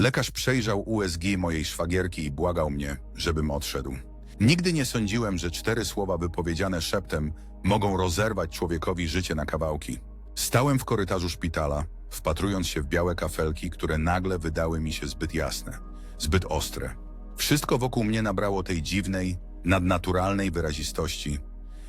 Lekarz przejrzał USG mojej szwagierki i błagał mnie, żebym odszedł. Nigdy nie sądziłem, że cztery słowa wypowiedziane szeptem mogą rozerwać człowiekowi życie na kawałki. Stałem w korytarzu szpitala, wpatrując się w białe kafelki, które nagle wydały mi się zbyt jasne, zbyt ostre. Wszystko wokół mnie nabrało tej dziwnej, nadnaturalnej wyrazistości,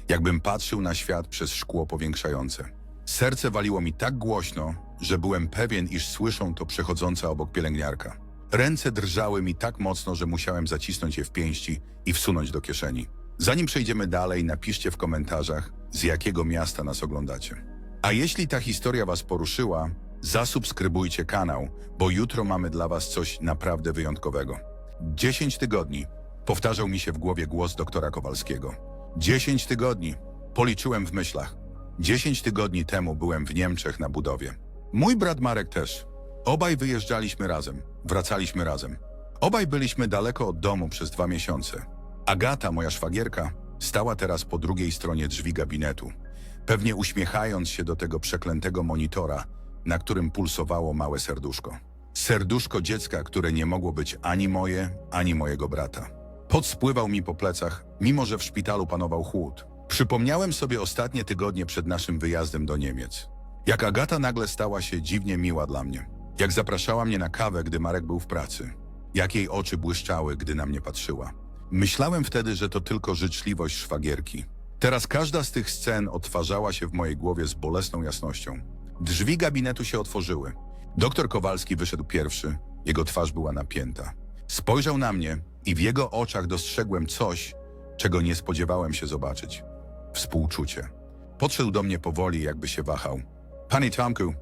jakbym patrzył na świat przez szkło powiększające. Serce waliło mi tak głośno, że byłem pewien, iż słyszą to przechodząca obok pielęgniarka. Ręce drżały mi tak mocno, że musiałem zacisnąć je w pięści i wsunąć do kieszeni. Zanim przejdziemy dalej, napiszcie w komentarzach, z jakiego miasta nas oglądacie. A jeśli ta historia Was poruszyła, zasubskrybujcie kanał, bo jutro mamy dla Was coś naprawdę wyjątkowego. 10 tygodni. Powtarzał mi się w głowie głos doktora Kowalskiego. 10 tygodni. Policzyłem w myślach. 10 tygodni temu byłem w Niemczech na budowie. Mój brat Marek też. Obaj wyjeżdżaliśmy razem, wracaliśmy razem. Obaj byliśmy daleko od domu przez dwa miesiące. Agata, moja szwagierka, stała teraz po drugiej stronie drzwi gabinetu, pewnie uśmiechając się do tego przeklętego monitora, na którym pulsowało małe serduszko. Serduszko dziecka, które nie mogło być ani moje, ani mojego brata. Pot spływał mi po plecach, mimo że w szpitalu panował chłód. Przypomniałem sobie ostatnie tygodnie przed naszym wyjazdem do Niemiec. Jak Agata nagle stała się dziwnie miła dla mnie. Jak zapraszała mnie na kawę, gdy Marek był w pracy. Jak jej oczy błyszczały, gdy na mnie patrzyła. Myślałem wtedy, że to tylko życzliwość szwagierki. Teraz każda z tych scen odtwarzała się w mojej głowie z bolesną jasnością. Drzwi gabinetu się otworzyły. Doktor Kowalski wyszedł pierwszy. Jego twarz była napięta. Spojrzał na mnie i w jego oczach dostrzegłem coś, czego nie spodziewałem się zobaczyć. Współczucie. Podszedł do mnie powoli, jakby się wahał. Panie Tomku,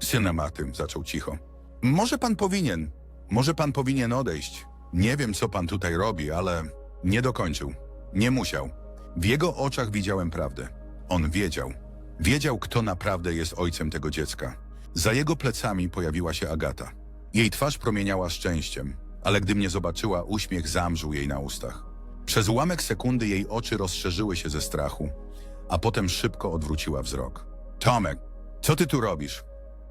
syna Matym, zaczął cicho. Może pan powinien, może pan powinien odejść. Nie wiem, co pan tutaj robi, ale nie dokończył. Nie musiał. W jego oczach widziałem prawdę. On wiedział. Wiedział, kto naprawdę jest ojcem tego dziecka. Za jego plecami pojawiła się Agata. Jej twarz promieniała szczęściem, ale gdy mnie zobaczyła, uśmiech zamrzył jej na ustach. Przez ułamek sekundy jej oczy rozszerzyły się ze strachu, a potem szybko odwróciła wzrok. Tomek, co ty tu robisz?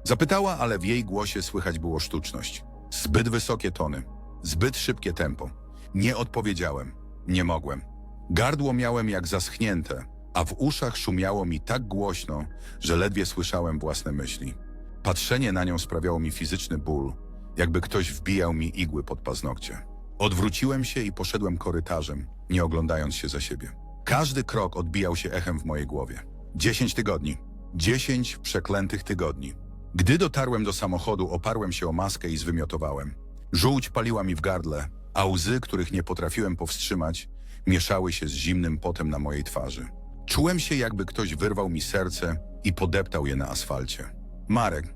Zapytała, ale w jej głosie słychać było sztuczność. Zbyt wysokie tony, zbyt szybkie tempo. Nie odpowiedziałem, nie mogłem. Gardło miałem jak zaschnięte, a w uszach szumiało mi tak głośno, że ledwie słyszałem własne myśli. Patrzenie na nią sprawiało mi fizyczny ból, jakby ktoś wbijał mi igły pod paznokcie. Odwróciłem się i poszedłem korytarzem, nie oglądając się za siebie. Każdy krok odbijał się echem w mojej głowie. Dziesięć tygodni. Dziesięć przeklętych tygodni. Gdy dotarłem do samochodu, oparłem się o maskę i zwymiotowałem. Żółć paliła mi w gardle, a łzy, których nie potrafiłem powstrzymać, mieszały się z zimnym potem na mojej twarzy. Czułem się, jakby ktoś wyrwał mi serce i podeptał je na asfalcie. Marek.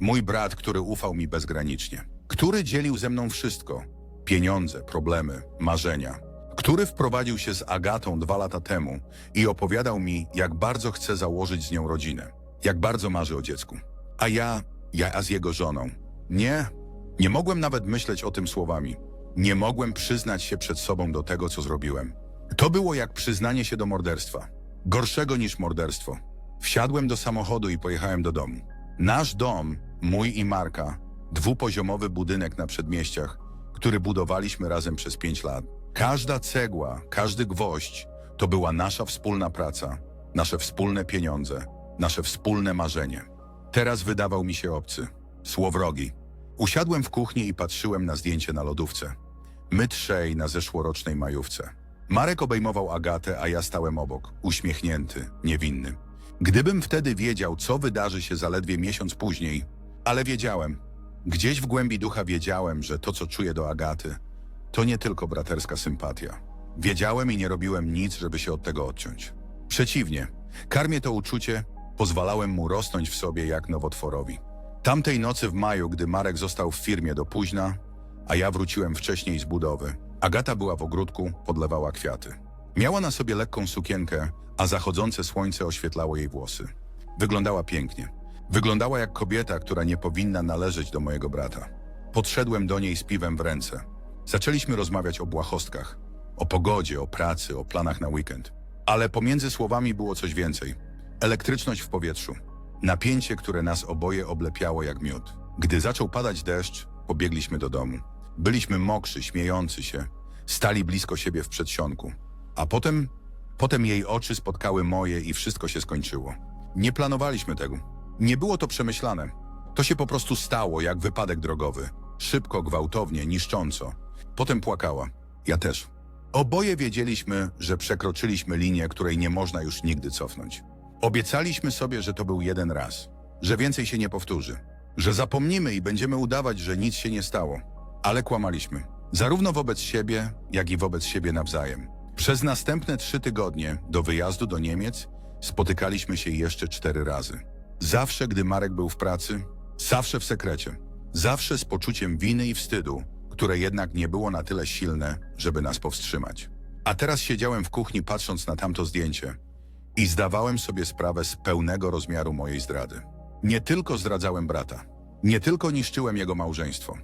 Mój brat, który ufał mi bezgranicznie. Który dzielił ze mną wszystko. Pieniądze, problemy, marzenia. Który wprowadził się z Agatą dwa lata temu i opowiadał mi, jak bardzo chce założyć z nią rodzinę. Jak bardzo marzy o dziecku. A ja, ja z jego żoną. Nie, nie mogłem nawet myśleć o tym słowami. Nie mogłem przyznać się przed sobą do tego, co zrobiłem. To było jak przyznanie się do morderstwa. Gorszego niż morderstwo. Wsiadłem do samochodu i pojechałem do domu. Nasz dom, mój i Marka, dwupoziomowy budynek na przedmieściach, który budowaliśmy razem przez pięć lat. Każda cegła, każdy gwoźdź to była nasza wspólna praca, nasze wspólne pieniądze, nasze wspólne marzenie. Teraz wydawał mi się obcy, słowrogi. Usiadłem w kuchni i patrzyłem na zdjęcie na lodówce. My trzej na zeszłorocznej majówce. Marek obejmował Agatę, a ja stałem obok, uśmiechnięty, niewinny. Gdybym wtedy wiedział, co wydarzy się zaledwie miesiąc później, ale wiedziałem, gdzieś w głębi ducha wiedziałem, że to, co czuję do Agaty, to nie tylko braterska sympatia. Wiedziałem i nie robiłem nic, żeby się od tego odciąć. Przeciwnie, karmię to uczucie, pozwalałem mu rosnąć w sobie jak nowotworowi. Tamtej nocy w maju, gdy Marek został w firmie do późna, a ja wróciłem wcześniej z budowy, Agata była w ogródku, podlewała kwiaty. Miała na sobie lekką sukienkę, a zachodzące słońce oświetlało jej włosy. Wyglądała pięknie. Wyglądała jak kobieta, która nie powinna należeć do mojego brata. Podszedłem do niej z piwem w ręce. Zaczęliśmy rozmawiać o błahostkach, o pogodzie, o pracy, o planach na weekend. Ale pomiędzy słowami było coś więcej. Elektryczność w powietrzu. Napięcie, które nas oboje oblepiało jak miód. Gdy zaczął padać deszcz, pobiegliśmy do domu. Byliśmy mokrzy, śmiejący się. Stali blisko siebie w przedsionku. A potem, potem jej oczy spotkały moje i wszystko się skończyło. Nie planowaliśmy tego. Nie było to przemyślane. To się po prostu stało, jak wypadek drogowy. Szybko, gwałtownie, niszcząco. Potem płakała. Ja też. Oboje wiedzieliśmy, że przekroczyliśmy linię, której nie można już nigdy cofnąć. Obiecaliśmy sobie, że to był jeden raz, że więcej się nie powtórzy, że zapomnimy i będziemy udawać, że nic się nie stało. Ale kłamaliśmy. Zarówno wobec siebie, jak i wobec siebie nawzajem. Przez następne trzy tygodnie do wyjazdu do Niemiec spotykaliśmy się jeszcze cztery razy. Zawsze, gdy Marek był w pracy, zawsze w sekrecie. Zawsze z poczuciem winy i wstydu, które jednak nie było na tyle silne, żeby nas powstrzymać. A teraz siedziałem w kuchni patrząc na tamto zdjęcie i zdawałem sobie sprawę z pełnego rozmiaru mojej zdrady. Nie tylko zdradzałem brata, nie tylko niszczyłem jego małżeństwo.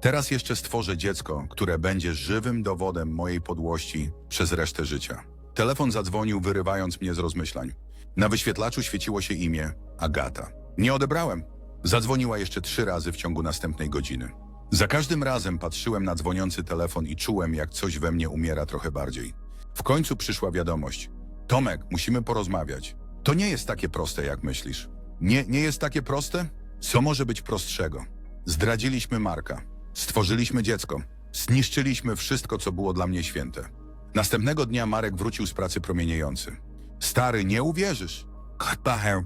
Teraz jeszcze stworzę dziecko, które będzie żywym dowodem mojej podłości przez resztę życia. Telefon zadzwonił, wyrywając mnie z rozmyślań. Na wyświetlaczu świeciło się imię Agata. Nie odebrałem. Zadzwoniła jeszcze trzy razy w ciągu następnej godziny. Za każdym razem patrzyłem na dzwoniący telefon i czułem, jak coś we mnie umiera trochę bardziej. W końcu przyszła wiadomość. Tomek, musimy porozmawiać. To nie jest takie proste, jak myślisz. Nie, nie jest takie proste? Co może być prostszego? Zdradziliśmy Marka. Stworzyliśmy dziecko. Zniszczyliśmy wszystko, co było dla mnie święte. Następnego dnia Marek wrócił z pracy promieniejący. Stary, nie uwierzysz. Kachbacher,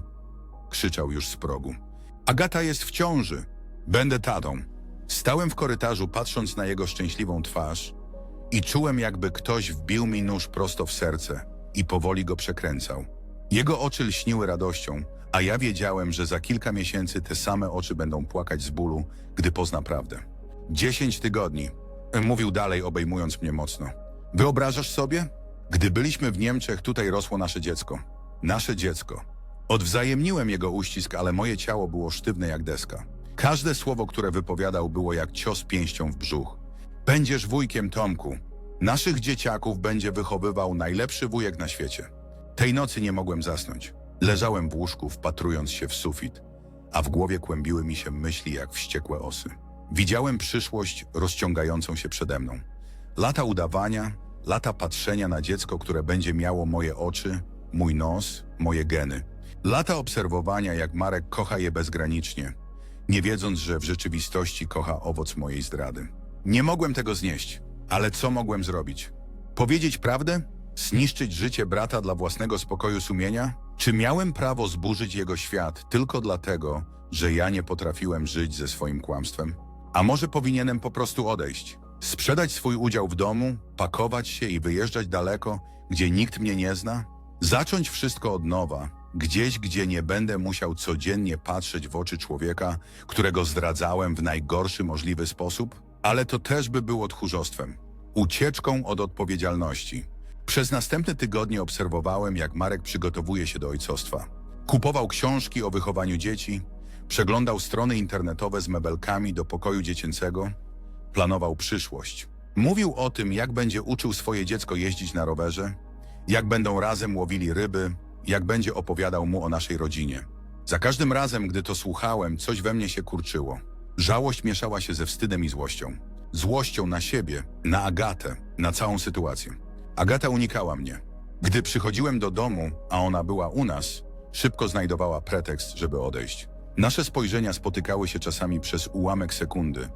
krzyczał już z progu. Agata jest w ciąży. Będę tatą. Stałem w korytarzu, patrząc na jego szczęśliwą twarz i czułem, jakby ktoś wbił mi nóż prosto w serce i powoli go przekręcał. Jego oczy lśniły radością, a ja wiedziałem, że za kilka miesięcy te same oczy będą płakać z bólu, gdy pozna prawdę. Dziesięć tygodni, mówił dalej, obejmując mnie mocno. Wyobrażasz sobie? Gdy byliśmy w Niemczech, tutaj rosło nasze dziecko. Nasze dziecko. Odwzajemniłem jego uścisk, ale moje ciało było sztywne jak deska. Każde słowo, które wypowiadał, było jak cios pięścią w brzuch. Będziesz wujkiem Tomku. Naszych dzieciaków będzie wychowywał najlepszy wujek na świecie. Tej nocy nie mogłem zasnąć. Leżałem w łóżku, wpatrując się w sufit, a w głowie kłębiły mi się myśli jak wściekłe osy. Widziałem przyszłość rozciągającą się przede mną. Lata udawania, lata patrzenia na dziecko, które będzie miało moje oczy, mój nos, moje geny. Lata obserwowania, jak Marek kocha je bezgranicznie, nie wiedząc, że w rzeczywistości kocha owoc mojej zdrady. Nie mogłem tego znieść, ale co mogłem zrobić? Powiedzieć prawdę? Zniszczyć życie brata dla własnego spokoju sumienia? Czy miałem prawo zburzyć jego świat tylko dlatego, że ja nie potrafiłem żyć ze swoim kłamstwem? A może powinienem po prostu odejść? Sprzedać swój udział w domu, pakować się i wyjeżdżać daleko, gdzie nikt mnie nie zna? Zacząć wszystko od nowa, gdzieś, gdzie nie będę musiał codziennie patrzeć w oczy człowieka, którego zdradzałem w najgorszy możliwy sposób? Ale to też by było tchórzostwem, ucieczką od odpowiedzialności. Przez następne tygodnie obserwowałem, jak Marek przygotowuje się do ojcostwa. Kupował książki o wychowaniu dzieci, przeglądał strony internetowe z mebelkami do pokoju dziecięcego, planował przyszłość. Mówił o tym, jak będzie uczył swoje dziecko jeździć na rowerze, jak będą razem łowili ryby, jak będzie opowiadał mu o naszej rodzinie. Za każdym razem, gdy to słuchałem, coś we mnie się kurczyło. Żałość mieszała się ze wstydem i złością. Złością na siebie, na Agatę, na całą sytuację. Agata unikała mnie. Gdy przychodziłem do domu, a ona była u nas, szybko znajdowała pretekst, żeby odejść. Nasze spojrzenia spotykały się czasami przez ułamek sekundy,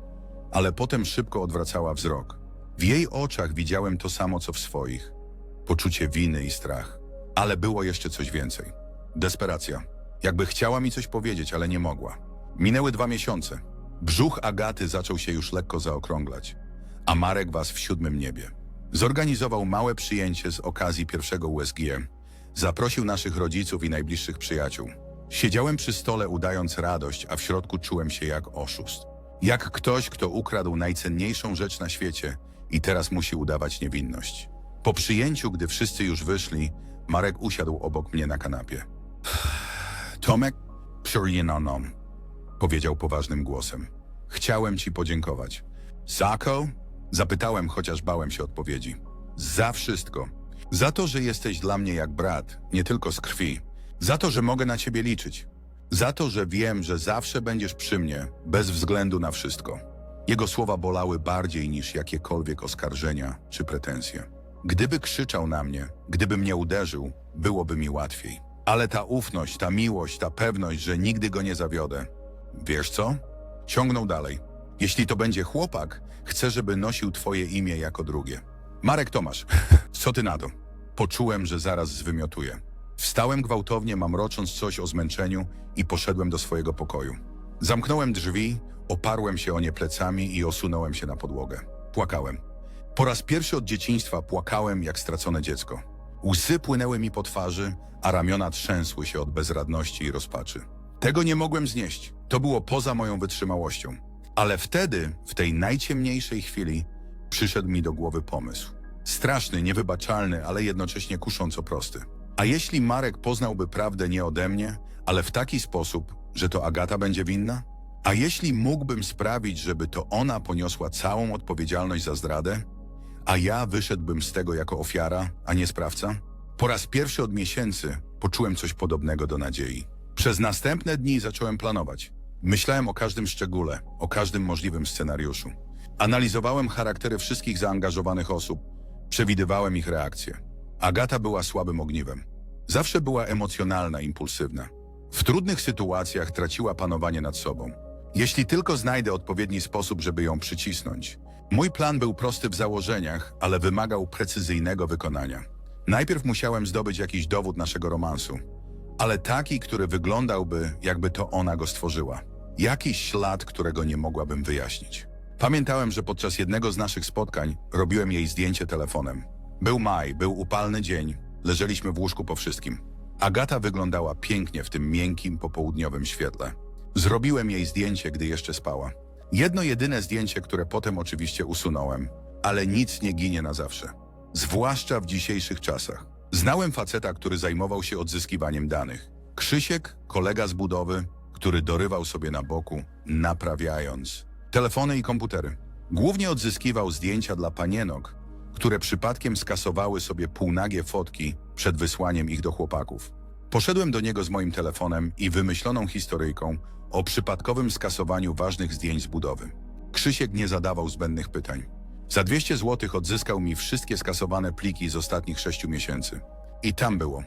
ale potem szybko odwracała wzrok. W jej oczach widziałem to samo, co w swoich. Poczucie winy i strach. Ale było jeszcze coś więcej. Desperacja. Jakby chciała mi coś powiedzieć, ale nie mogła. Minęły dwa miesiące. Brzuch Agaty zaczął się już lekko zaokrąglać, a Marek was w siódmym niebie. Zorganizował małe przyjęcie z okazji pierwszego USG. Zaprosił naszych rodziców i najbliższych przyjaciół. Siedziałem przy stole udając radość, a w środku czułem się jak oszust. Jak ktoś, kto ukradł najcenniejszą rzecz na świecie i teraz musi udawać niewinność. Po przyjęciu, gdy wszyscy już wyszli, Marek usiadł obok mnie na kanapie. Tomek, przyjenoną, powiedział poważnym głosem. Chciałem ci podziękować. Zako? Zapytałem, chociaż bałem się odpowiedzi. Za wszystko. Za to, że jesteś dla mnie jak brat, nie tylko z krwi. Za to, że mogę na ciebie liczyć. Za to, że wiem, że zawsze będziesz przy mnie, bez względu na wszystko. Jego słowa bolały bardziej niż jakiekolwiek oskarżenia czy pretensje. Gdyby krzyczał na mnie, gdyby mnie uderzył, byłoby mi łatwiej. Ale ta ufność, ta miłość, ta pewność, że nigdy go nie zawiodę. Wiesz co? Ciągnął dalej. Jeśli to będzie chłopak, chcę, żeby nosił twoje imię jako drugie. Marek Tomasz, co ty na to? Poczułem, że zaraz zwymiotuję. Wstałem gwałtownie, mamrocząc coś o zmęczeniu i poszedłem do swojego pokoju. Zamknąłem drzwi, oparłem się o nie plecami i osunąłem się na podłogę. Płakałem. Po raz pierwszy od dzieciństwa płakałem jak stracone dziecko. Łzy płynęły mi po twarzy, a ramiona trzęsły się od bezradności i rozpaczy. Tego nie mogłem znieść. To było poza moją wytrzymałością. Ale wtedy, w tej najciemniejszej chwili, przyszedł mi do głowy pomysł. Straszny, niewybaczalny, ale jednocześnie kusząco prosty. A jeśli Marek poznałby prawdę nie ode mnie, ale w taki sposób, że to Agata będzie winna? A jeśli mógłbym sprawić, żeby to ona poniosła całą odpowiedzialność za zdradę? A ja wyszedłbym z tego jako ofiara, a nie sprawca? Po raz pierwszy od miesięcy poczułem coś podobnego do nadziei. Przez następne dni zacząłem planować. Myślałem o każdym szczególe, o każdym możliwym scenariuszu. Analizowałem charaktery wszystkich zaangażowanych osób, przewidywałem ich reakcje. Agata była słabym ogniwem. Zawsze była emocjonalna, impulsywna. W trudnych sytuacjach traciła panowanie nad sobą. Jeśli tylko znajdę odpowiedni sposób, żeby ją przycisnąć. Mój plan był prosty w założeniach, ale wymagał precyzyjnego wykonania. Najpierw musiałem zdobyć jakiś dowód naszego romansu, ale taki, który wyglądałby, jakby to ona go stworzyła. Jakiś ślad, którego nie mogłabym wyjaśnić. Pamiętałem, że podczas jednego z naszych spotkań robiłem jej zdjęcie telefonem. Był maj, był upalny dzień, leżeliśmy w łóżku po wszystkim. Agata wyglądała pięknie w tym miękkim, popołudniowym świetle. Zrobiłem jej zdjęcie, gdy jeszcze spała. Jedno jedyne zdjęcie, które potem oczywiście usunąłem, ale nic nie ginie na zawsze. Zwłaszcza w dzisiejszych czasach. Znałem faceta, który zajmował się odzyskiwaniem danych. Krzysiek, kolega z budowy, który dorywał sobie na boku, naprawiając telefony i komputery. Głównie odzyskiwał zdjęcia dla panienok, które przypadkiem skasowały sobie półnagie fotki przed wysłaniem ich do chłopaków. Poszedłem do niego z moim telefonem i wymyśloną historyjką o przypadkowym skasowaniu ważnych zdjęć z budowy. Krzysiek nie zadawał zbędnych pytań. Za 200 zł odzyskał mi wszystkie skasowane pliki z ostatnich sześciu miesięcy. I tam było.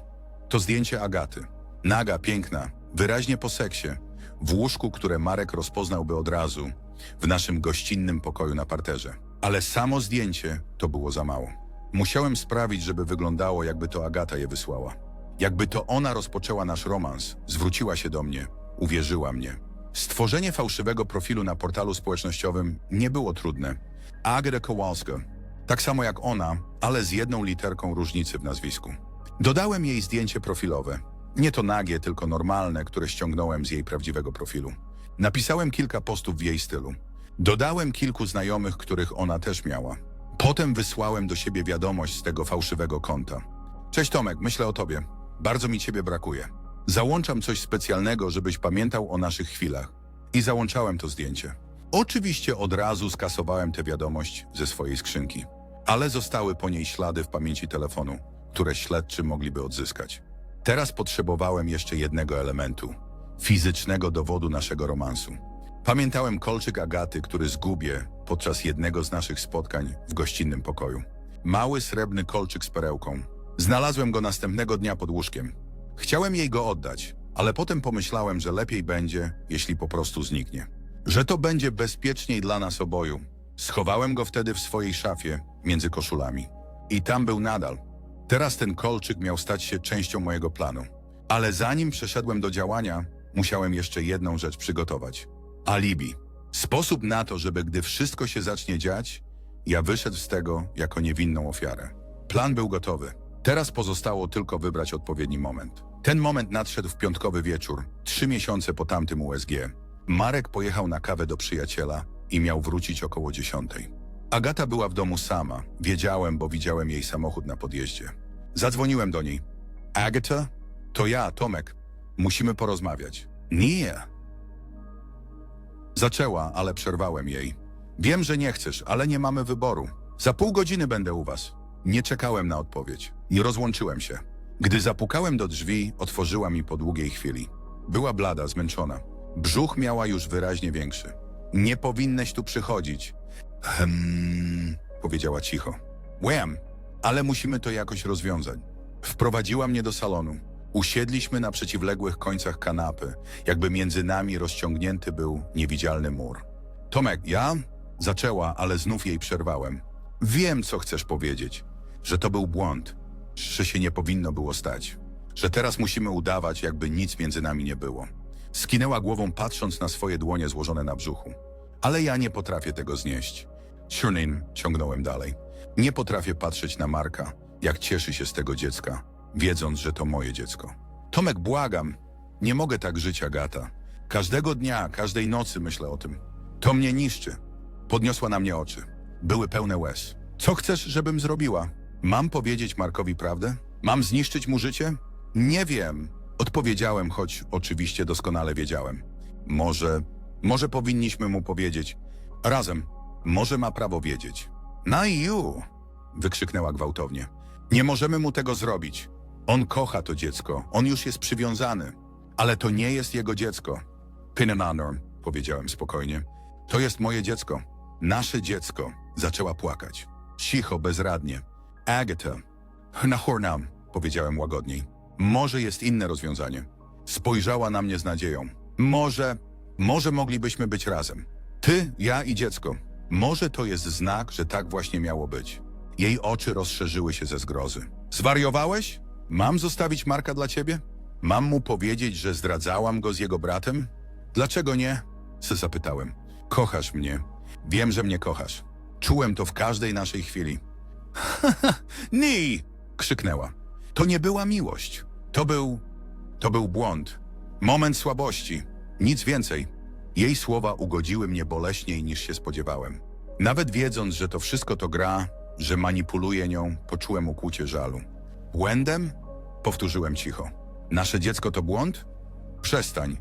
To zdjęcie Agaty. Naga, piękna, wyraźnie po seksie, w łóżku, które Marek rozpoznałby od razu, w naszym gościnnym pokoju na parterze. Ale samo zdjęcie to było za mało. Musiałem sprawić, żeby wyglądało, jakby to Agata je wysłała. Jakby to ona rozpoczęła nasz romans, zwróciła się do mnie, uwierzyła mnie. Stworzenie fałszywego profilu na portalu społecznościowym nie było trudne. Agata Kowalska. Tak samo jak ona, ale z jedną literką różnicy w nazwisku. Dodałem jej zdjęcie profilowe. Nie to nagie, tylko normalne, które ściągnąłem z jej prawdziwego profilu. Napisałem kilka postów w jej stylu. Dodałem kilku znajomych, których ona też miała. Potem wysłałem do siebie wiadomość z tego fałszywego konta. Cześć Tomek, myślę o tobie. Bardzo mi ciebie brakuje. Załączam coś specjalnego, żebyś pamiętał o naszych chwilach. I załączałem to zdjęcie. Oczywiście od razu skasowałem tę wiadomość ze swojej skrzynki, ale zostały po niej ślady w pamięci telefonu, które śledczy mogliby odzyskać. Teraz potrzebowałem jeszcze jednego elementu fizycznego dowodu naszego romansu. Pamiętałem kolczyk Agaty, który zgubię podczas jednego z naszych spotkań w gościnnym pokoju. Mały srebrny kolczyk z perełką. Znalazłem go następnego dnia pod łóżkiem. Chciałem jej go oddać, ale potem pomyślałem, że lepiej będzie, jeśli po prostu zniknie. Że to będzie bezpieczniej dla nas oboju. Schowałem go wtedy w swojej szafie między koszulami. I tam był nadal. Teraz ten kolczyk miał stać się częścią mojego planu. Ale zanim przeszedłem do działania, musiałem jeszcze jedną rzecz przygotować. Alibi. Sposób na to, żeby gdy wszystko się zacznie dziać, ja wyszedł z tego jako niewinną ofiarę. Plan był gotowy. Teraz pozostało tylko wybrać odpowiedni moment. Ten moment nadszedł w piątkowy wieczór, trzy miesiące po tamtym USG. Marek pojechał na kawę do przyjaciela i miał wrócić około dziesiątej. Agata była w domu sama. Wiedziałem, bo widziałem jej samochód na podjeździe. Zadzwoniłem do niej. Agata? To ja, Tomek. Musimy porozmawiać. Nie. Zaczęła, ale przerwałem jej. Wiem, że nie chcesz, ale nie mamy wyboru. Za pół godziny będę u was. Nie czekałem na odpowiedź i rozłączyłem się. Gdy zapukałem do drzwi, otworzyła mi po długiej chwili. Była blada, zmęczona. Brzuch miała już wyraźnie większy. Nie powinneś tu przychodzić. Hmm, powiedziała cicho. Łam, ale musimy to jakoś rozwiązać. Wprowadziła mnie do salonu. Usiedliśmy na przeciwległych końcach kanapy, jakby między nami rozciągnięty był niewidzialny mur. Tomek, ja? Zaczęła, ale znów jej przerwałem. Wiem, co chcesz powiedzieć. Że to był błąd. Że się nie powinno było stać. Że teraz musimy udawać, jakby nic między nami nie było. Skinęła głową, patrząc na swoje dłonie złożone na brzuchu. Ale ja nie potrafię tego znieść. Shernin, ciągnąłem dalej. Nie potrafię patrzeć na Marka, jak cieszy się z tego dziecka, wiedząc, że to moje dziecko. Tomek, błagam, nie mogę tak żyć, Agata. Każdego dnia, każdej nocy myślę o tym. To mnie niszczy. Podniosła na mnie oczy. Były pełne łez. Co chcesz, żebym zrobiła? Mam powiedzieć Markowi prawdę? Mam zniszczyć mu życie? Nie wiem. Odpowiedziałem, choć oczywiście doskonale wiedziałem. Może, może powinniśmy mu powiedzieć. Razem. Może ma prawo wiedzieć. Na you! Wykrzyknęła gwałtownie. Nie możemy mu tego zrobić. On kocha to dziecko. On już jest przywiązany. Ale to nie jest jego dziecko. Pin and honor, powiedziałem spokojnie. To jest moje dziecko. Nasze dziecko. Zaczęła płakać. Cicho, bezradnie. Agatha. Nahornam, powiedziałem łagodniej. Może jest inne rozwiązanie. Spojrzała na mnie z nadzieją. Może, może moglibyśmy być razem. Ty, ja i dziecko. Może to jest znak, że tak właśnie miało być. Jej oczy rozszerzyły się ze zgrozy. Zwariowałeś? Mam zostawić Marka dla ciebie? Mam mu powiedzieć, że zdradzałam go z jego bratem? Dlaczego nie? Se zapytałem. Kochasz mnie. Wiem, że mnie kochasz. Czułem to w każdej naszej chwili. Nie! krzyknęła. To nie była miłość. To był. To był błąd. Moment słabości. Nic więcej. Jej słowa ugodziły mnie boleśniej niż się spodziewałem. Nawet wiedząc, że to wszystko to gra, że manipuluje nią, poczułem ukłucie żalu. Błędem? Powtórzyłem cicho. Nasze dziecko to błąd? Przestań,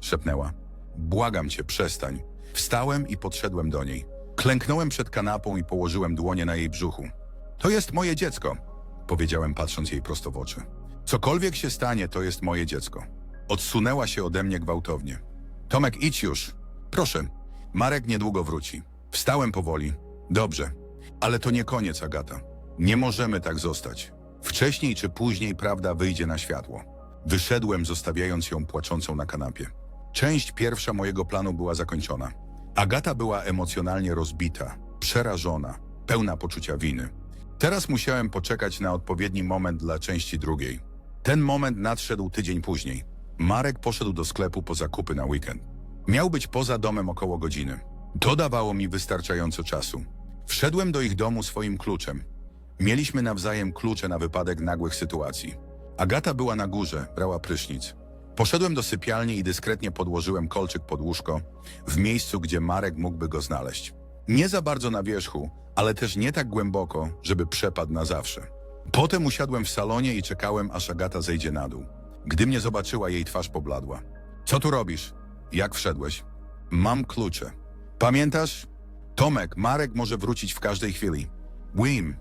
szepnęła. Błagam cię, przestań. Wstałem i podszedłem do niej. Klęknąłem przed kanapą i położyłem dłonie na jej brzuchu. To jest moje dziecko, powiedziałem patrząc jej prosto w oczy. Cokolwiek się stanie, to jest moje dziecko. Odsunęła się ode mnie gwałtownie. Tomek, idź już. Proszę. Marek niedługo wróci. Wstałem powoli. Dobrze. Ale to nie koniec, Agata. Nie możemy tak zostać. Wcześniej czy później prawda wyjdzie na światło. Wyszedłem, zostawiając ją płaczącą na kanapie. Część pierwsza mojego planu była zakończona. Agata była emocjonalnie rozbita, przerażona, pełna poczucia winy. Teraz musiałem poczekać na odpowiedni moment dla części drugiej. Ten moment nadszedł tydzień później. Marek poszedł do sklepu po zakupy na weekend. Miał być poza domem około godziny. To dawało mi wystarczająco czasu. Wszedłem do ich domu swoim kluczem. Mieliśmy nawzajem klucze na wypadek nagłych sytuacji. Agata była na górze, brała prysznic. Poszedłem do sypialni i dyskretnie podłożyłem kolczyk pod łóżko, w miejscu, gdzie Marek mógłby go znaleźć. Nie za bardzo na wierzchu, ale też nie tak głęboko, żeby przepadł na zawsze. Potem usiadłem w salonie i czekałem, aż Agata zejdzie na dół. Gdy mnie zobaczyła, jej twarz pobladła. Co tu robisz? Jak wszedłeś? Mam klucze. Pamiętasz? Tomek, Marek może wrócić w każdej chwili. Wim,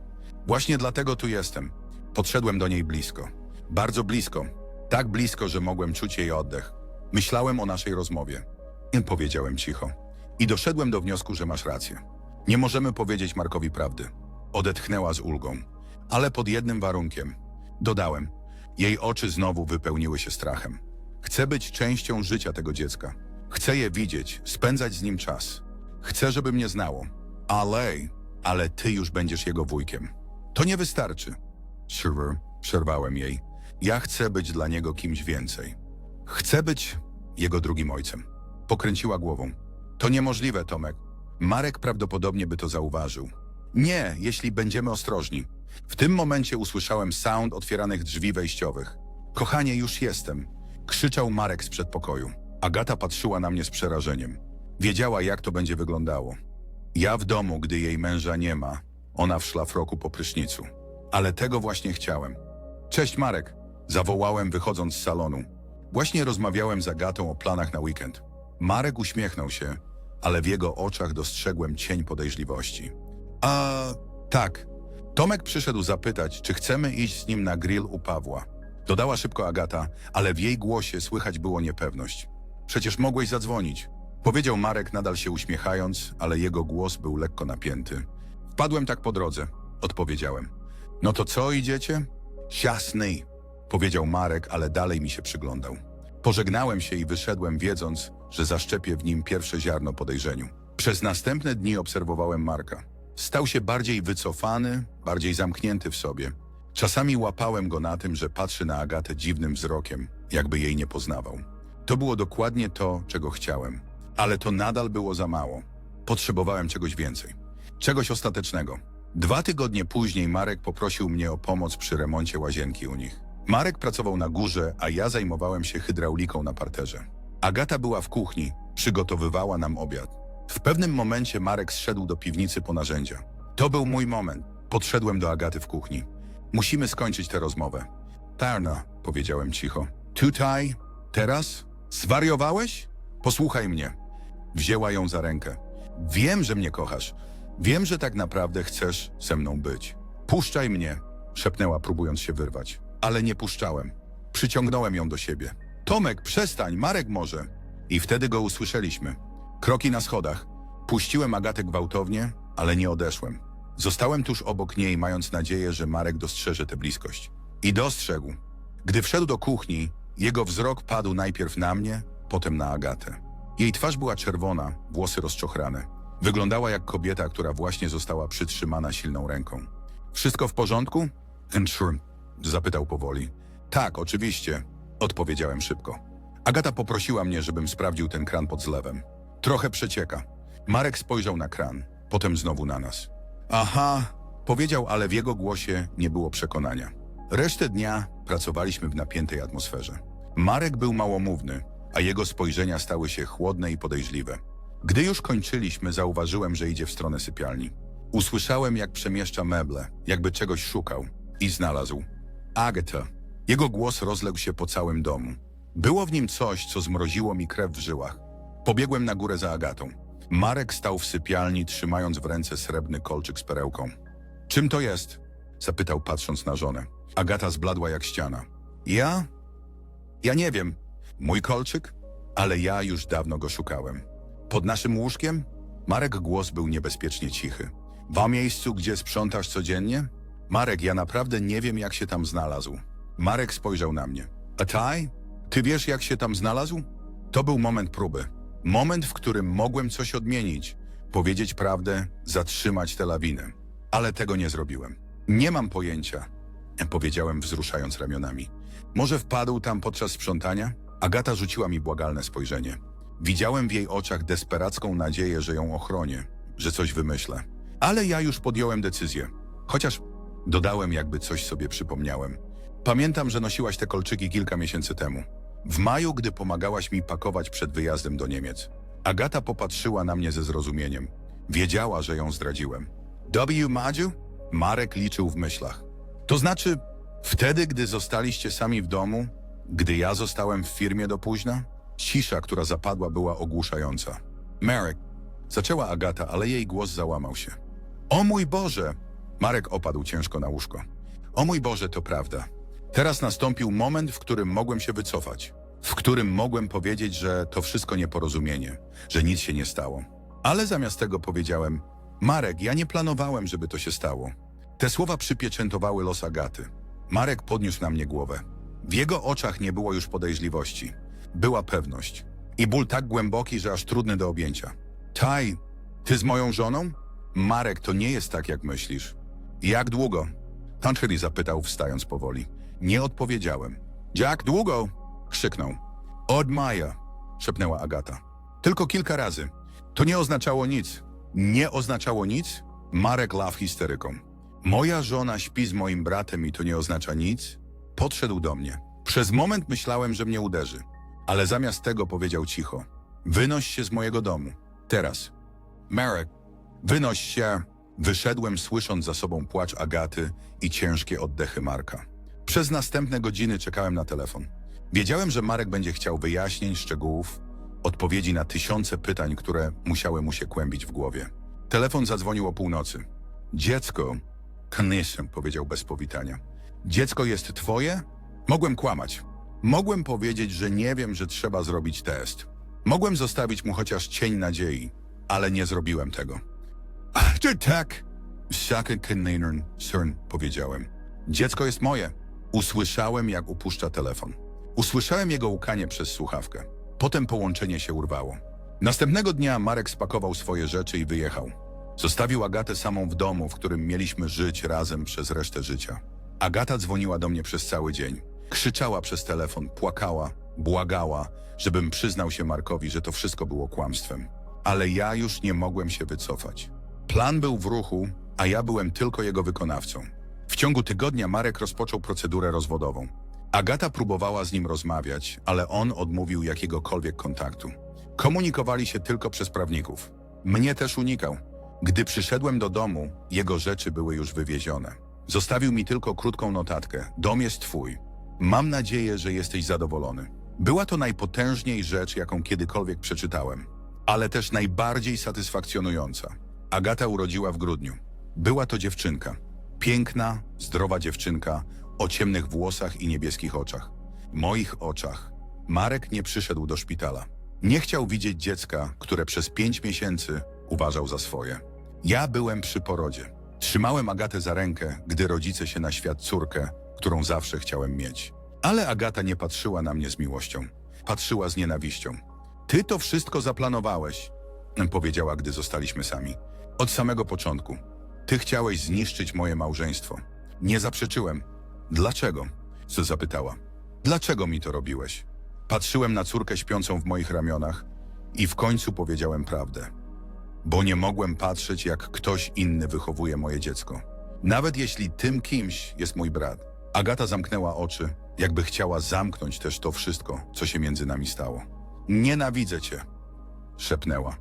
właśnie dlatego tu jestem. Podszedłem do niej blisko. Bardzo blisko. Tak blisko, że mogłem czuć jej oddech. Myślałem o naszej rozmowie. I powiedziałem cicho. I doszedłem do wniosku, że masz rację. Nie możemy powiedzieć Markowi prawdy. Odetchnęła z ulgą. Ale pod jednym warunkiem. Dodałem. Jej oczy znowu wypełniły się strachem. Chcę być częścią życia tego dziecka. Chcę je widzieć, spędzać z nim czas. Chcę, żeby mnie znało. Ale, ale ty już będziesz jego wujkiem. To nie wystarczy. Shiver, przerwałem jej. Ja chcę być dla niego kimś więcej. Chcę być jego drugim ojcem. Pokręciła głową. To niemożliwe, Tomek. Marek prawdopodobnie by to zauważył. Nie, jeśli będziemy ostrożni. W tym momencie usłyszałem sound otwieranych drzwi wejściowych. Kochanie, już jestem. Krzyczał Marek z przedpokoju. Agata patrzyła na mnie z przerażeniem. Wiedziała, jak to będzie wyglądało. Ja w domu, gdy jej męża nie ma, ona w szlafroku po prysznicu. Ale tego właśnie chciałem. Cześć Marek, zawołałem wychodząc z salonu. Właśnie rozmawiałem z Agatą o planach na weekend. Marek uśmiechnął się, ale w jego oczach dostrzegłem cień podejrzliwości. A tak. Tomek przyszedł zapytać, czy chcemy iść z nim na grill u Pawła. Dodała szybko Agata, ale w jej głosie słychać było niepewność. Przecież mogłeś zadzwonić. Powiedział Marek, nadal się uśmiechając, ale jego głos był lekko napięty. Wpadłem tak po drodze, odpowiedziałem. No to co idziecie? Jasny, powiedział Marek, ale dalej mi się przyglądał. Pożegnałem się i wyszedłem, wiedząc, że zaszczepię w nim pierwsze ziarno podejrzeniu. Przez następne dni obserwowałem Marka. Stał się bardziej wycofany, bardziej zamknięty w sobie. Czasami łapałem go na tym, że patrzy na Agatę dziwnym wzrokiem, jakby jej nie poznawał. To było dokładnie to, czego chciałem. Ale to nadal było za mało. Potrzebowałem czegoś więcej. Czegoś ostatecznego. Dwa tygodnie później Marek poprosił mnie o pomoc przy remoncie łazienki u nich. Marek pracował na górze, a ja zajmowałem się hydrauliką na parterze. Agata była w kuchni, przygotowywała nam obiad. W pewnym momencie Marek zszedł do piwnicy po narzędzia. To był mój moment. Podszedłem do Agaty w kuchni. Musimy skończyć tę rozmowę. Tarna, powiedziałem cicho. Tutaj? Teraz? Zwariowałeś? Posłuchaj mnie. Wzięła ją za rękę. Wiem, że mnie kochasz. Wiem, że tak naprawdę chcesz ze mną być. Puszczaj mnie, szepnęła, próbując się wyrwać. Ale nie puszczałem. Przyciągnąłem ją do siebie. Tomek, przestań, Marek może. I wtedy go usłyszeliśmy. Kroki na schodach. Puściłem Agatę gwałtownie, ale nie odeszłem. Zostałem tuż obok niej, mając nadzieję, że Marek dostrzeże tę bliskość. I dostrzegł. Gdy wszedł do kuchni, jego wzrok padł najpierw na mnie, potem na Agatę. Jej twarz była czerwona, włosy rozczochrane. Wyglądała jak kobieta, która właśnie została przytrzymana silną ręką. Wszystko w porządku? Sure. Zapytał powoli. Tak, oczywiście, odpowiedziałem szybko. Agata poprosiła mnie, żebym sprawdził ten kran pod zlewem. Trochę przecieka. Marek spojrzał na kran, potem znowu na nas. Aha, powiedział, ale w jego głosie nie było przekonania. Resztę dnia pracowaliśmy w napiętej atmosferze. Marek był małomówny, a jego spojrzenia stały się chłodne i podejrzliwe. Gdy już kończyliśmy, zauważyłem, że idzie w stronę sypialni. Usłyszałem, jak przemieszcza meble, jakby czegoś szukał i znalazł. Agata. Jego głos rozległ się po całym domu. Było w nim coś, co zmroziło mi krew w żyłach. Pobiegłem na górę za Agatą. Marek stał w sypialni, trzymając w ręce srebrny kolczyk z perełką. Czym to jest? Zapytał, patrząc na żonę. Agata zbladła jak ściana. Ja? Ja nie wiem. Mój kolczyk? Ale ja już dawno go szukałem. Pod naszym łóżkiem? Marek głos był niebezpiecznie cichy. W miejscu, gdzie sprzątasz codziennie? Marek, ja naprawdę nie wiem, jak się tam znalazł. Marek spojrzał na mnie. A taj? Ty wiesz, jak się tam znalazł? To był moment próby. Moment, w którym mogłem coś odmienić, powiedzieć prawdę, zatrzymać tę lawinę. Ale tego nie zrobiłem. Nie mam pojęcia, powiedziałem wzruszając ramionami. Może wpadł tam podczas sprzątania? Agata rzuciła mi błagalne spojrzenie. Widziałem w jej oczach desperacką nadzieję, że ją ochronię, że coś wymyślę. Ale ja już podjąłem decyzję. Chociaż dodałem, jakby coś sobie przypomniałem. Pamiętam, że nosiłaś te kolczyki kilka miesięcy temu. W maju, gdy pomagałaś mi pakować przed wyjazdem do Niemiec. Agata popatrzyła na mnie ze zrozumieniem. Wiedziała, że ją zdradziłem. W. Madziu? Marek liczył w myślach. To znaczy, wtedy, gdy zostaliście sami w domu, gdy ja zostałem w firmie do późna? Cisza, która zapadła, była ogłuszająca. Marek, zaczęła Agata, ale jej głos załamał się. O mój Boże! Marek opadł ciężko na łóżko. O mój Boże, to prawda. Teraz nastąpił moment, w którym mogłem się wycofać. W którym mogłem powiedzieć, że to wszystko nieporozumienie, że nic się nie stało. Ale zamiast tego powiedziałem, Marek, ja nie planowałem, żeby to się stało. Te słowa przypieczętowały los Agaty. Marek podniósł na mnie głowę. W jego oczach nie było już podejrzliwości. Była pewność. I ból tak głęboki, że aż trudny do objęcia. Taj, ty z moją żoną? Marek, to nie jest tak, jak myślisz. Jak długo? Tancheri zapytał, wstając powoli. Nie odpowiedziałem. Jak długo? krzyknął. Od maja, szepnęła Agata. Tylko kilka razy. To nie oznaczało nic. Nie oznaczało nic? Marek law histeryką. Moja żona śpi z moim bratem i to nie oznacza nic? Podszedł do mnie. Przez moment myślałem, że mnie uderzy. Ale zamiast tego powiedział cicho. Wynoś się z mojego domu. Teraz. Marek, wynoś się. Wyszedłem słysząc za sobą płacz Agaty i ciężkie oddechy Marka. Przez następne godziny czekałem na telefon. Wiedziałem, że Marek będzie chciał wyjaśnień, szczegółów, odpowiedzi na tysiące pytań, które musiały mu się kłębić w głowie. Telefon zadzwonił o północy. Dziecko, Knisem, powiedział bez powitania. Dziecko jest twoje? Mogłem kłamać. Mogłem powiedzieć, że nie wiem, że trzeba zrobić test. Mogłem zostawić mu chociaż cień nadziei, ale nie zrobiłem tego. Czy tak? Shaka Kananern, Cern, powiedziałem. Dziecko jest moje. Usłyszałem, jak upuszcza telefon. Usłyszałem jego łkanie przez słuchawkę. Potem połączenie się urwało. Następnego dnia Marek spakował swoje rzeczy i wyjechał. Zostawił Agatę samą w domu, w którym mieliśmy żyć razem przez resztę życia. Agata dzwoniła do mnie przez cały dzień. Krzyczała przez telefon, płakała, błagała, żebym przyznał się Markowi, że to wszystko było kłamstwem. Ale ja już nie mogłem się wycofać. Plan był w ruchu, a ja byłem tylko jego wykonawcą. W ciągu tygodnia Marek rozpoczął procedurę rozwodową. Agata próbowała z nim rozmawiać, ale on odmówił jakiegokolwiek kontaktu. Komunikowali się tylko przez prawników. Mnie też unikał. Gdy przyszedłem do domu, jego rzeczy były już wywiezione. Zostawił mi tylko krótką notatkę. Dom jest twój. Mam nadzieję, że jesteś zadowolony. Była to najpotężniej rzecz, jaką kiedykolwiek przeczytałem, ale też najbardziej satysfakcjonująca. Agata urodziła w grudniu. Była to dziewczynka. Piękna, zdrowa dziewczynka o ciemnych włosach i niebieskich oczach. Moich oczach. Marek nie przyszedł do szpitala. Nie chciał widzieć dziecka, które przez pięć miesięcy uważał za swoje. Ja byłem przy porodzie. Trzymałem Agatę za rękę, gdy rodzice się na świat córkę, którą zawsze chciałem mieć. Ale Agata nie patrzyła na mnie z miłością. Patrzyła z nienawiścią. Ty to wszystko zaplanowałeś, powiedziała, gdy zostaliśmy sami. Od samego początku. Ty chciałeś zniszczyć moje małżeństwo. Nie zaprzeczyłem. Dlaczego? Co zapytała. Dlaczego mi to robiłeś? Patrzyłem na córkę śpiącą w moich ramionach i w końcu powiedziałem prawdę. Bo nie mogłem patrzeć, jak ktoś inny wychowuje moje dziecko. Nawet jeśli tym kimś jest mój brat. Agata zamknęła oczy, jakby chciała zamknąć też to wszystko, co się między nami stało. Nienawidzę cię, szepnęła.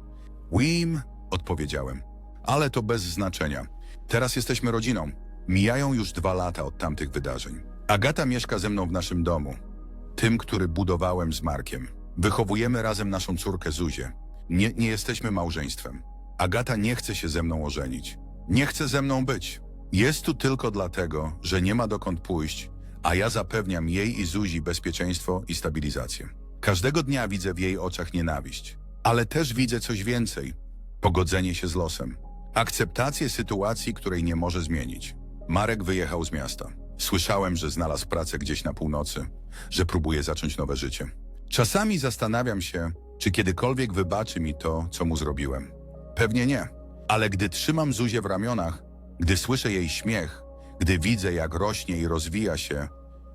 Wim, odpowiedziałem. Ale to bez znaczenia. Teraz jesteśmy rodziną. Mijają już dwa lata od tamtych wydarzeń. Agata mieszka ze mną w naszym domu. Tym, który budowałem z Markiem. Wychowujemy razem naszą córkę Zuzię. Nie, nie jesteśmy małżeństwem. Agata nie chce się ze mną ożenić. Nie chce ze mną być. Jest tu tylko dlatego, że nie ma dokąd pójść, a ja zapewniam jej i Zuzi bezpieczeństwo i stabilizację. Każdego dnia widzę w jej oczach nienawiść, ale też widzę coś więcej. Pogodzenie się z losem. Akceptację sytuacji, której nie może zmienić. Marek wyjechał z miasta. Słyszałem, że znalazł pracę gdzieś na północy, że próbuje zacząć nowe życie. Czasami zastanawiam się, czy kiedykolwiek wybaczy mi to, co mu zrobiłem. Pewnie nie, ale gdy trzymam Zuzię w ramionach, gdy słyszę jej śmiech, gdy widzę, jak rośnie i rozwija się,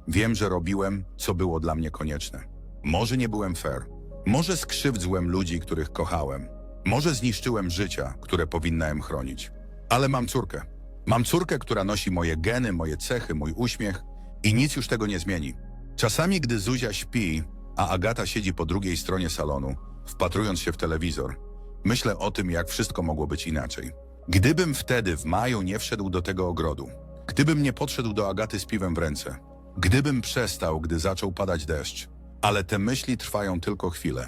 wiem, że robiłem, co było dla mnie konieczne. Może nie byłem fair, może skrzywdzłem ludzi, których kochałem, może zniszczyłem życia, które powinnałem chronić. Ale mam córkę. Mam córkę, która nosi moje geny, moje cechy, mój uśmiech i nic już tego nie zmieni. Czasami, gdy Zuzia śpi, a Agata siedzi po drugiej stronie salonu, wpatrując się w telewizor, myślę o tym, jak wszystko mogło być inaczej. Gdybym wtedy w maju nie wszedł do tego ogrodu, gdybym nie podszedł do Agaty z piwem w ręce, gdybym przestał, gdy zaczął padać deszcz, ale te myśli trwają tylko chwilę.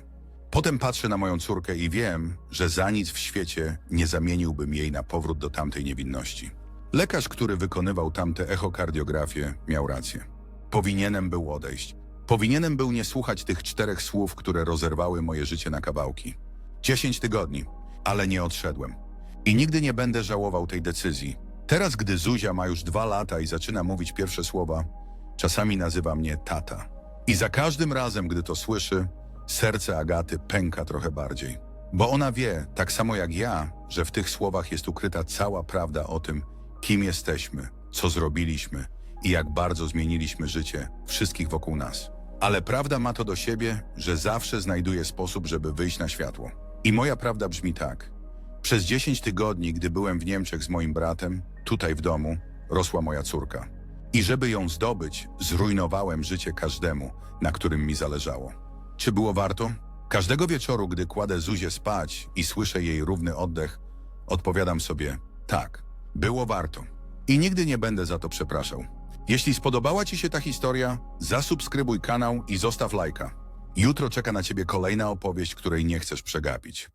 Potem patrzę na moją córkę i wiem, że za nic w świecie nie zamieniłbym jej na powrót do tamtej niewinności. Lekarz, który wykonywał tamte echokardiografie, miał rację. Powinienem był odejść. Powinienem był nie słuchać tych czterech słów, które rozerwały moje życie na kawałki. Dziesięć tygodni, ale nie odszedłem. I nigdy nie będę żałował tej decyzji. Teraz, gdy Zuzia ma już dwa lata i zaczyna mówić pierwsze słowa, czasami nazywa mnie tata. I za każdym razem, gdy to słyszy, serce Agaty pęka trochę bardziej. Bo ona wie, tak samo jak ja, że w tych słowach jest ukryta cała prawda o tym, kim jesteśmy, co zrobiliśmy i jak bardzo zmieniliśmy życie wszystkich wokół nas. Ale prawda ma to do siebie, że zawsze znajduje sposób, żeby wyjść na światło. I moja prawda brzmi tak. Przez 10 tygodni, gdy byłem w Niemczech z moim bratem, tutaj w domu, rosła moja córka. I żeby ją zdobyć, zrujnowałem życie każdemu, na którym mi zależało. Czy było warto? Każdego wieczoru, gdy kładę Zuzię spać i słyszę jej równy oddech, odpowiadam sobie tak, było warto. I nigdy nie będę za to przepraszał. Jeśli spodobała Ci się ta historia, zasubskrybuj kanał i zostaw lajka. Jutro czeka na Ciebie kolejna opowieść, której nie chcesz przegapić.